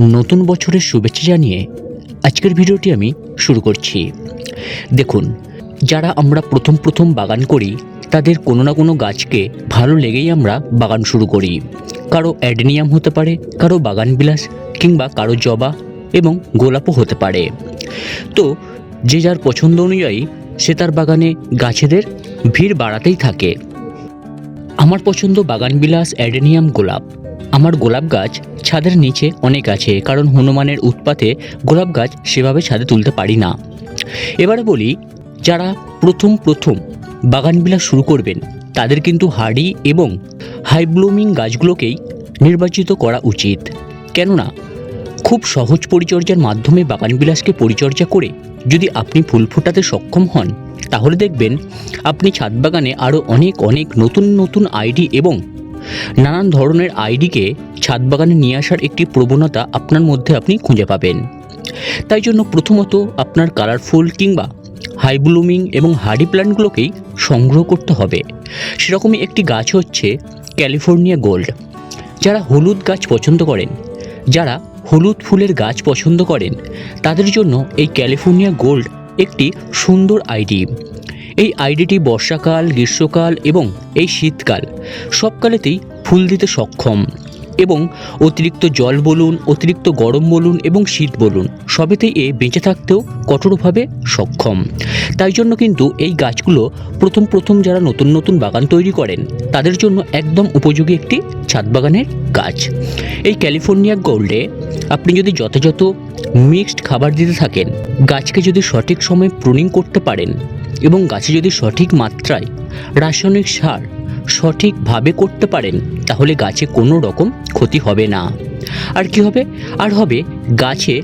নতুন বছরের শুভেচ্ছা জানিয়ে আজকের ভিডিওটি আমি শুরু করছি। দেখুন, যারা আমরা প্রথম প্রথম বাগান করি, তাদের কোনো না কোনো গাছকে ভালো লেগেই আমরা বাগান শুরু করি। কারও অ্যাডেনিয়াম হতে পারে, কারও বাগান বিলাস, কিংবা কারও জবা এবং গোলাপও হতে পারে। তো, যে যার পছন্দ অনুযায়ী সে তার বাগানে গাছেদের ভিড় বাড়াতেই থাকে। আমার পছন্দ বাগানবিলাস অ্যাডেনিয়াম, গোলাপ। আমার গোলাপ গাছ ছাদের নিচে অনেক আছে, কারণ হনুমানের উৎপাতে গোলাপ গাছ সেভাবে ছাদে তুলতে পারি না। এবারে বলি, যারা প্রথম প্রথম বাগানবিলাস শুরু করবেন, তাদের কিন্তু হাড়ি এবং হাই ব্লুমিং গাছগুলোকেই নির্বাচিত করা উচিত। কেননা, খুব সহজ পরিচর্যার মাধ্যমে বাগানবিলাসকে পরিচর্যা করে যদি আপনি ফুল ফোটাতে সক্ষম হন, তাহলে দেখবেন আপনি ছাদ বাগানে আরও অনেক অনেক নতুন নতুন আইডি এবং নানান ধরনের আইডিকে ছাদ বাগানে নিয়ে আসার একটি প্রবণতা আপনার মধ্যে আপনি খুঁজে পাবেন। তাই জন্য প্রথমত আপনার কালারফুল কিংবা হাই ব্লুমিং এবং হার্ডি প্ল্যান্টগুলোকেই সংগ্রহ করতে হবে। সেরকমই একটি গাছ হচ্ছে ক্যালিফোর্নিয়া গোল্ড। যারা হলুদ গাছ পছন্দ করেন, যারা হলুদ ফুলের গাছ পছন্দ করেন, তাদের জন্য এই ক্যালিফোর্নিয়া গোল্ড একটি সুন্দর আইডি। এই আইডিটি বর্ষাকাল, গ্রীষ্মকাল এবং এই শীতকাল সবকালেতেই ফুল দিতে সক্ষম এবং অতিরিক্ত জল বলুন, অতিরিক্ত গরম বলুন এবং শীত বলুন সবেতেই এ বেঁচে থাকতেও কঠোরভাবে সক্ষম। তাই জন্য কিন্তু এই গাছগুলো প্রথম প্রথম যারা নতুন নতুন বাগান তৈরি করেন, তাদের জন্য একদম উপযোগী একটি ছাদ বাগানের গাছ। এই ক্যালিফোর্নিয়া গোল্ডে আপনি যদি যথাযথ মিক্সড খাবার দিতে থাকেন, গাছকে যদি সঠিক সময়ে প্রুনিং করতে পারেন এবং গাছে যদি সঠিক মাত্রায় রাসায়নিক সার সঠিকভাবে করতে পারেন, তাহলে গাছে কোনো রকম ক্ষতি হবে না। আর কি হবে? আর হবে, গাছে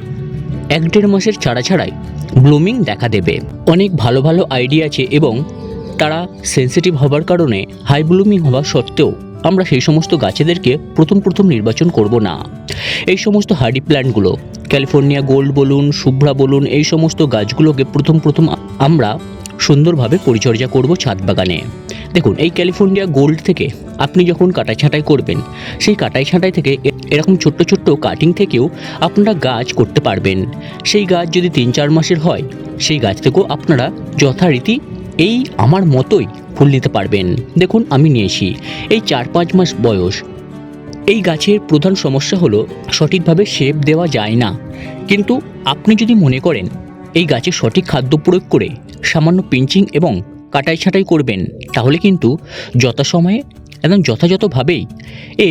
এক দেড় মাসের ছাড়া ছাড়াই ব্লুমিং দেখা দেবে। অনেক ভালো ভালো আইডিয়া আছে এবং তারা সেন্সিটিভ হবার কারণে হাই ব্লুমিং হওয়া সত্ত্বেও আমরা সেই সমস্ত গাছেদেরকে প্রথম প্রথম নির্বাচন করব না। এই সমস্ত হার্ডি প্ল্যান্টগুলো, ক্যালিফোর্নিয়া গোল্ড বলুন, শুভ্রা বলুন, এই সমস্ত গাছগুলোকে প্রথম প্রথম আমরা সুন্দরভাবে পরিচর্যা করব ছাদ বাগানে। দেখুন, এই ক্যালিফোর্নিয়া গোল্ড থেকে আপনি যখন কাটাই ছাঁটাই করবেন, সেই কাটাই ছাঁটাই থেকে এরকম ছোট্ট ছোট্ট কাটিং থেকেও আপনারা গাছ করতে পারবেন। সেই গাছ যদি তিন চার মাসের হয়, সেই গাছ থেকেও আপনারা যথারীতি এই আমার মতোই ফুল নিতে পারবেন। দেখুন, আমি নিয়েছি। এই চার পাঁচ মাস বয়স। এই গাছের প্রধান সমস্যা হলো সঠিকভাবে শেপ দেওয়া যায় না। কিন্তু আপনি যদি মনে করেন এই গাছে সঠিক খাদ্য প্রয়োগ করে সামান্য পিঞ্চিং এবং কাটাই ছাঁটাই করবেন, তাহলে কিন্তু যথাসময়ে এবং যথাযথভাবেই এ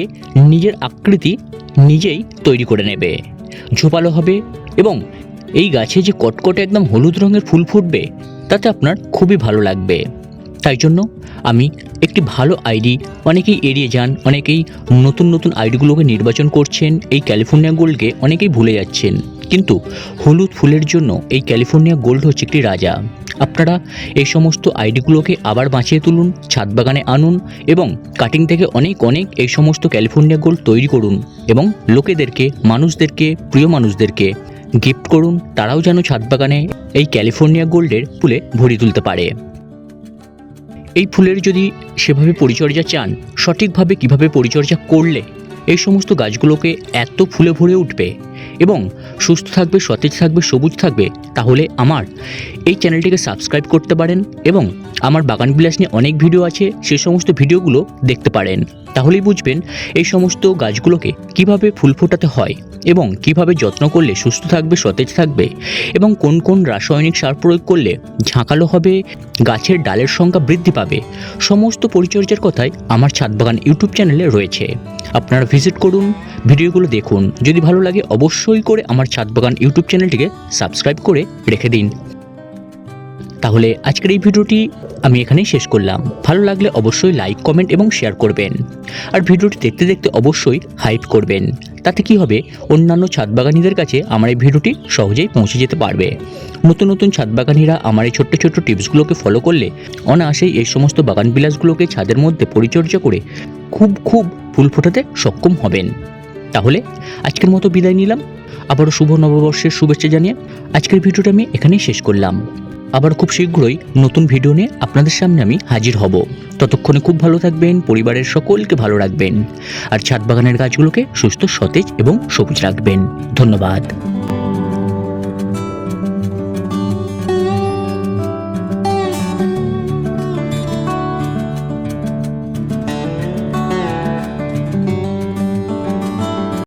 নিজের আকৃতি নিজেই তৈরি করে নেবে। ঝোপালো হবে এবং এই গাছে যে কটকটে একদম হলুদ রঙের ফুল ফুটবে, তাতে আপনার খুবই ভালো লাগবে। তাই জন্য আমি একটি ভালো আইডি, অনেকেই এড়িয়ে যান, অনেকেই নতুন নতুন আইডিগুলোকে নির্বাচন করছেন, এই ক্যালিফোর্নিয়া গোল্ডকে অনেকেই ভুলে যাচ্ছেন। কিন্তু হলুদ ফুলের জন্য এই ক্যালিফোর্নিয়া গোল্ড হচ্ছে একটি রাজা। আপনারা এই সমস্ত আইডিগুলোকে আবার বাঁচিয়ে তুলুন, ছাদ বাগানে আনুন এবং কাটিং থেকে অনেক অনেক এই সমস্ত ক্যালিফোর্নিয়া গোল্ড তৈরি করুন এবং লোকেদেরকে, মানুষদেরকে, প্রিয় মানুষদেরকে গিফট করুন, তারাও যেন ছাদ বাগানে এই ক্যালিফোর্নিয়া গোল্ডের ফুলে ভরি তুলতে পারে। এই ফুলের যদি সেভাবে পরিচর্যা চান, সঠিকভাবে কীভাবে পরিচর্যা করলে এই সমস্ত গাছগুলোকে এত ফুলে ভরে উঠবে এবং সুস্থ থাকবে, সতেজ থাকবে, সবুজ থাকবে, তাহলে আমার এই চ্যানেলটিকে সাবস্ক্রাইব করতে পারেন এবং আমার বাগান বিলাস নিয়ে অনেক ভিডিও আছে, সে সমস্ত ভিডিওগুলো দেখতে পারেন। তাহলেই বুঝবেন এই সমস্ত গাছগুলোকে কীভাবে ফুল ফোটাতে হয়। এবং কীভাবে যত্ন করলে সুস্থ থাকবে, সতেজ থাকবে এবং কোন কোন রাসায়নিক সার প্রয়োগ করলে ঝাঁকালো হবে, গাছের ডালের সংখ্যা বৃদ্ধি পাবে, সমস্ত পরিচর্যার কথাই আমার ছাদ বাগান ইউটিউব চ্যানেলে রয়েছে। আপনারা ভিজিট করুন, ভিডিওগুলো দেখুন। যদি ভালো লাগে অবশ্যই করে আমার ছাদ বাগান ইউটিউব চ্যানেলটিকে সাবস্ক্রাইব করে রেখে দিন। তাহলে আজকের এই ভিডিওটি আমি এখানেই শেষ করলাম। ভালো লাগলে অবশ্যই লাইক কমেন্ট এবং শেয়ার করবেন। আর ভিডিওটি দেখতে দেখতে অবশ্যই হাইপ করবেন। তাতে কি হবে? অন্যান্য ছাদবাগানিদের কাছে আমার এই ভিডিওটি সহজেই পৌঁছে যেতে পারবে। নতুন নতুন ছাদবাগানিরা আমার এই ছোট্ট ছোট্ট টিপসগুলোকে ফলো করলে অনায়াসেই এই সমস্ত বাগান বিলাসগুলোকে ছাদের মধ্যে পরিচর্যা করে খুব খুব ফুল ফোটাতে সক্ষম হবেন। তাহলে আজকের মতো বিদায় নিলাম। আবারও শুভ নববর্ষের শুভেচ্ছা জানিয়ে আজকের ভিডিওটা আমি এখানেই শেষ করলাম। আবার খুব শীঘ্রই নতুন ভিডিও নিয়ে আপনাদের সামনে আমি হাজির হব। ততক্ষণে খুব ভালো থাকবেন, পরিবারের সকলকে ভালো রাখবেন। আর ছাদ বাগানের গাছগুলোকে সুস্থ, সতেজ এবং সবুজ রাখবেন। ধন্যবাদ।